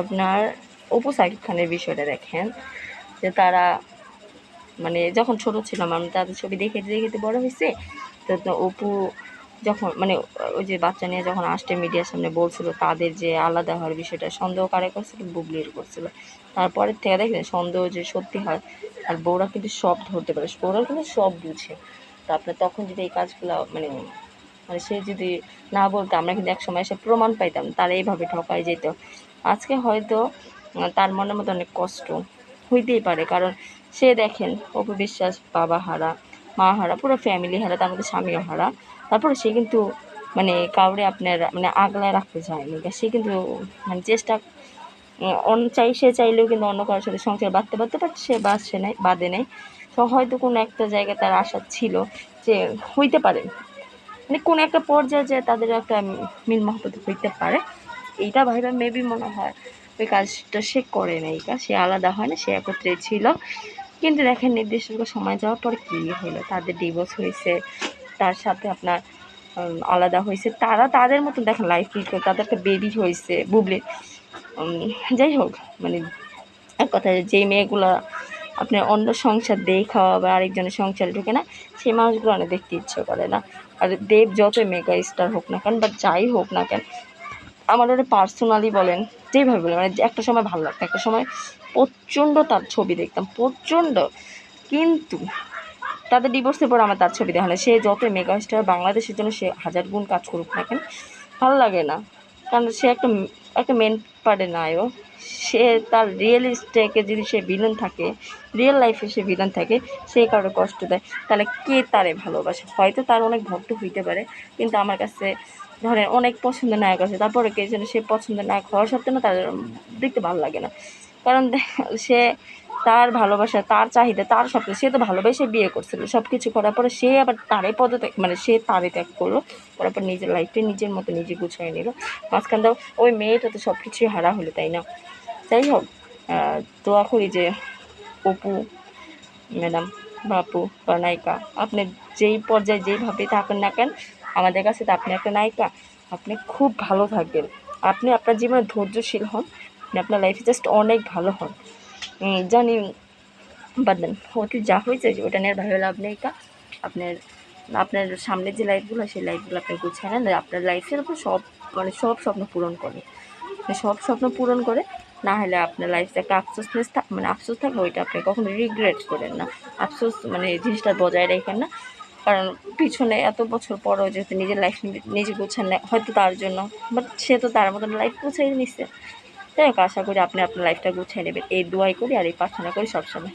আপনার অপু সাকিব খানের বিষয়টা দেখেন, যে তারা মানে যখন ছোট ছিলাম আমি তাদের ছবি দেখে দেখে বড় হয়েছে, তো অপু যখন মানে ওই যে বাচ্চা নিয়ে যখন আসতে মিডিয়ার সামনে বলছিল তাদের যে আলাদা হওয়ার বিষয়টা, সন্দেহ কারে করছিল বুবলির করছিল? তারপরের থেকে দেখেন সন্দেহ যে সত্যি হয়, আর বউরা কিন্তু সব ধরতে পারে, বউরা কিন্তু সব বুঝে। তো আপনার তখন যদি এই কাজগুলো মানে মানে সে যদি না বলতো, আমরা কিন্তু একসময় এসে প্রমাণ পাইতাম, তার এইভাবে ঠকাই যেত। আজকে হয়তো তার মনের মতো অনেক কষ্ট হইতেই পারে, কারণ সে দেখেন, অপু বিশ্বাস, বাবা হারা, মা হারা, পুরো ফ্যামিলি হারা, তার মধ্যে স্বামীও হারা। তারপরে সে কিন্তু মানে কাউরে আপনার মানে আগলায় রাখতে চায়নি। সে কিন্তু মানে চেষ্টা অন্য চাই, সে চাইলেও কিন্তু অন্য কারোর সাথে সংসার বাঁধতে পারতে বাট সে বাঁচছে নাই, বাঁধে নাই। তো হয়তো কোনো একটা জায়গায় তার আশা ছিল যে হইতে পারে। মানে কোনো একটা পর্যায়ে যে তাদের একটা মিল মহব্বত হইতে পারে, এইটা ভাইবা মেবি মনে হয় ওই কাজটা সে করে নাই। কাজ সে আলাদা হয় না সে একত্রে ছিল। কিন্তু দেখেন নির্দিষ্ট সময় যাওয়ার পর কী হলো? তাদের ডিভোর্স হয়েছে, তার সাথে আপনার আলাদা হয়েছে। তারা তাদের মতন দেখেন লাইফ লিড করে, তাদের একটা বেবি হয়েছে, বুবলি। যাই হোক মানে এক কথায় যেই মেয়েগুলো আপনার অন্য সংসার দেখা বা আরেকজনের সংসারে ঢুকে না, সেই মানুষগুলো অনেক দেখতে ইচ্ছে করে না। আর দেব যতই মেগা স্টার হোক না কেন বা যাই হোক না কেন, আমার ওটা পার্সোনালি বলেন, যেভাবে বলেন মানে একটা সময় ভালো লাগতো, একটা সময় প্রচণ্ড তার ছবি দেখতাম, প্রচণ্ড। কিন্তু তাদের ডিভোর্সের পর আমার তার ছবি দেখা সে যত মেগা স্টার বাংলাদেশের জন্য সে হাজার গুণ কাজ করুক না কেন, ভালো লাগে না। কারণ সে একটা একটা মেন পার্টের নায়ক সে তার রিয়েল স্টেকে যদি সে ভিলেন থাকে রিয়েল লাইফে সে ভিলেন থাকে, সে কারও কষ্ট দেয়, তাহলে কে তারে ভালোবাসে? হয়তো তার অনেক ভক্ত হইতে পারে, কিন্তু আমার কাছে ধরেন অনেক পছন্দের নায়ক আছে, তারপরে কে যেন সে পছন্দের নায়ক হওয়ার সত্ত্বেও তার দেখতে ভালো লাগে না। কারণ সে তার ভালোবাসা, তার চাহিদা, তার সব। সে তো ভালোবেসে বিয়ে করছিল। সব কিছু করার পরে সে আবার তারে পদত্যাগ মানে সে তারে ত্যাগ করল। করার পর নিজের লাইফটা নিজের মতো নিজে গুছিয়ে নিল। মাঝখান দাও, ওই মেয়েটা তো সব কিছুই হারা হলো, তাই না? যাই হোক দোয়া করি যে অপু ম্যাডাম বাপু বা নায়িকা, আপনি যেই পর্যায়ে যেইভাবে থাকেন না কেন, আমাদের কাছে তো আপনি একটা নায়িকা। আপনি খুব ভালো থাকবেন। আপনি আপনার জীবনে ধৈর্যশীল হন। আপনি আপনার লাইফে জাস্ট অনেক ভালো হন। জানি, বাদ দেন যা হয়েছে, ওটা নিয়ে ভালো লাভ নেই কা। আপনার আপনার সামনের যে লাইফগুলো সেই লাইফগুলো আপনি গুছিয়ে নেন আপনার লাইফের উপর সব মানে সব স্বপ্ন পূরণ করে। সব স্বপ্ন পূরণ করে, না হলে আপনার লাইফে একটা আফসোসনেস থাক মানে আফসোস থাকবে ওইটা আপনি কখনো রিগ্রেট করেন না। আফসোস মানে জিনিসটা বজায় রাখেন না। কারণ পিছনে এত বছর পরও যেহেতু নিজের লাইফ নিজে গুছান না, হয়তো তার জন্য বাট সে তো তার মতন লাইফ গুছিয়ে নিচ্ছে যাই হোক, আশা করি আপনি আপনার লাইফটা গুছিয়ে নেবেন। এই দোয়াই করি আর এই প্রার্থনা করি সবসময়।